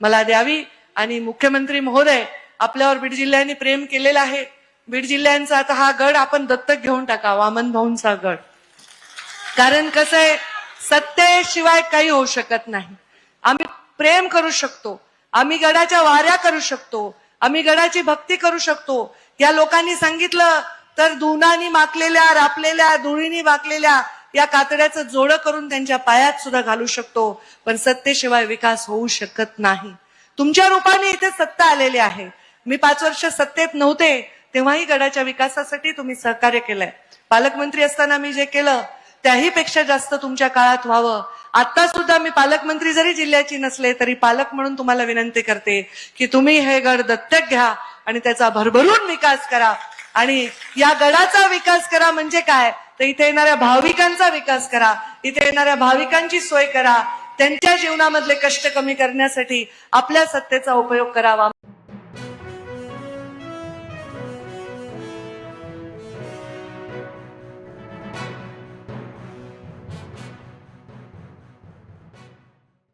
मला द्यावी. आणि मुख्यमंत्री महोदय आपल्यावर बीड जिल्ह्याने प्रेम केलेलं आहे. बीड जिल्ह्यांचा आता हा गड आपण दत्तक घेऊन टाका वामन भाऊंचा गड. कारण कसं आहे सत्तेशिवाय काही होऊ शकत नाही. आम्ही प्रेम करू शकतो. आम्ही गडाच्या वाऱ्या करू शकतो. आम्ही गडाची भक्ती करू शकतो. या लोकांनी सांगितलं तर धुनानी माकलेल्या रापलेल्या धुळीनी माकलेल्या या कातड्याचं जोडं करून त्यांच्या पायात सुद्धा घालू शकतो पण सत्तेशिवाय विकास होऊ शकत नाही. तुमच्या रूपाने इथे सत्ता आलेली आहे. मी पाच वर्ष सत्तेत नव्हते तेव्हाही गडाच्या विकासासाठी तुम्ही सहकार्य केलंय. पालकमंत्री असताना मी जे केलं त्याही पेक्षा जास्त तुमच्या काळात व्हावं. आता सुद्धा मी पालकमंत्री जरी जिल्ह्याची नसले तरी पालक म्हणून तुम्हाला विनंती करते की तुम्ही हे गड दत्तक घ्या आणि त्याचा भरभरून विकास करा. आणि या गडाचा विकास करा म्हणजे काय? तर इथे येणाऱ्या भाविकांचा विकास करा. इथे येणाऱ्या भाविकांची सोय करा. त्यांच्या जीवनामधले कष्ट कमी करण्यासाठी आपल्या सत्तेचा उपयोग करावा.